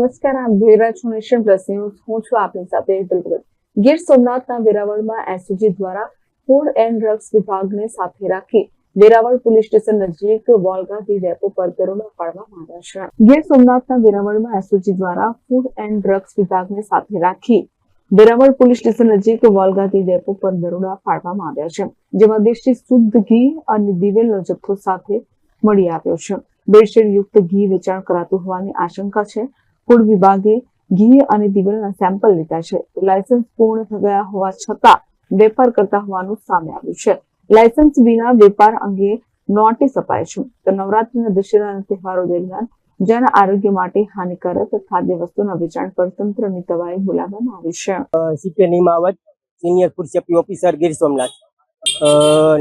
નમસ્કાર આપ જોઈ રહ્યા છો નેશન હું છું આપની સાથે હેતલ ગીર સોમનાથના વેરાવળમાં એસઓજી દ્વારા ફૂડ એન્ડ ડ્રગ્સ વિભાગને સાથે રાખી વેરાવળ પોલીસ સ્ટેશન નજીક વોલગાથી ડેપો પર દરોડા પાડવામાં આવ્યા છે. ગીર સોમનાથના વેરાવળમાં એસઓજી દ્વારા ફૂડ એન્ડ ડ્રગ્સ વિભાગને સાથે રાખી વેરાવળ પોલીસ સ્ટેશન નજીક વોલગાથી ડેપો પર દરોડા પાડવામાં આવ્યા છે, જેમાં દેશી શુદ્ધ ઘી અને દિવેલનો જથ્થો સાથે મળી આવ્યો છે. ભેળસેળ યુક્ત ઘી વેચાણ કરાતું હોવાની આશંકા છે ફૂડ વિભાગે ઘી અને દીવડાના સેમ્પલ લીધા છે. લાયસન્સ પૂર્ણ થયા હોવા છતાં વેપાર કરતા હોવાનું સામે આવ્યું છે. લાયસન્સ વિના વેપાર અંગે નોટિસ અપાય છે. તો નવરાત્રીના દશેરાના તહેવારો દરમિયાન જન આરોગ્ય માટે હાનિકારક ખાદ્ય વસ્તુના વેચાણ પર તંત્રની તવાઈ બોલાવવામાં આવી છે. સીપે Nimavat senior food officer Gir Somnath.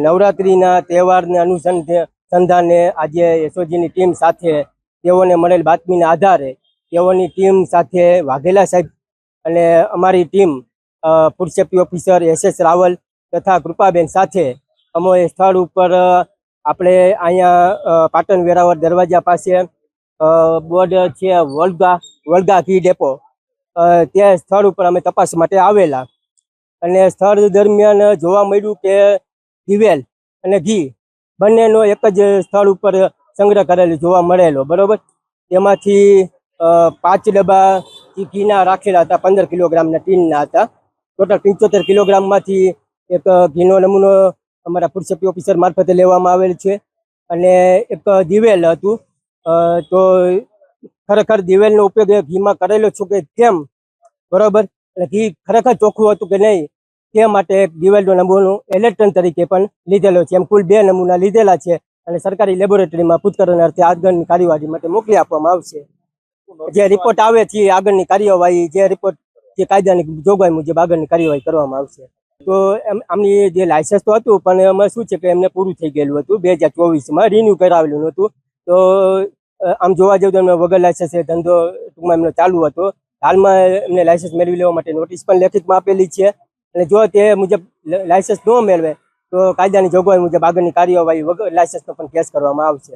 નવરાત્રિના તહેવારને અનુસંધાને આજે એસઓજીની ટીમ સાથે તેઓને મળેલ બાતમીના આધારે તેઓની ટીમ સાથે વાઘેલા સાહેબ અને અમારી team food officer S S Raval તથા કૃપાબેન સાથે અમે સ્થળ ઉપર આપણે અહીંયા પાટણ વેરાવળ દરવાજા પાસે બોર્ડ છે વલગા વલગા ઘી ડેપો. તે સ્થળ ઉપર અમે તપાસ માટે આવેલા. અને સ્થળ દરમિયાન જોવા મળ્યું કે દિવેલ અને ઘી બંનેનો એક જ સ્થળ ઉપર સંગ્રહ કરેલો જોવા મળેલો. બરોબર? તેમાંથી પાંચ ડબ્બા ઘીના રાખેલા હતા, પંદર કિલોગ્રામના ટીનના હતા. ટોટલ પંચોતેર કિલોગ્રામમાંથી એક ઘીનો નમૂનો અમારા ફૂડ ઓફિસર મારફતે લેવામાં આવેલ છે. અને એક દિવેલ હતું. તો ખરેખર દિવેલનો ઉપયોગ ઘીમાં કરેલો છું કે કેમ? બરોબર? એટલે ઘી ખરેખર ચોખ્ખું હતું કે નહીં? તે માટે એક દિવેલનો નમૂનો ઇલેક્ટ્રોન તરીકે પણ લીધેલો છે. એમ કુલ બે નમૂના લીધેલા છે અને સરકારી લેબોરેટરીમાં પૂછકરણ અર્થે આગળની કાર્યવાહી માટે મોકલી આપવામાં આવશે. જે રિપોર્ટ આવે છે આગળની કાર્યવાહી જે રિપોર્ટ જે કાયદાની જોગવાઈ મુજબ આગળની કાર્યવાહી કરવામાં આવશે. તો આમની જે લાયસન્સ તો હતું પણ એમાં શું છે કે એમને પૂરું થઈ ગયેલું હતું. બે હજાર ચોવીસમાં રિન્યુ કરાવેલું નહોતું. તો આમ જોવા જવું તો એમને વગર લાયસન્સ ધંધો ટૂંકમાં એમનો ચાલુ હતો. હાલમાં એમને લાયસન્સ મેળવી લેવા માટે નોટિસ પણ લેખિતમાં આપેલી છે. અને જો તે મુજબ લાયસન્સ ન મેળવે તો કાયદાની જોગવાઈ મુજબ આગળની કાર્યવાહી વગર લાયસન્સનો પણ કેસ કરવામાં આવશે.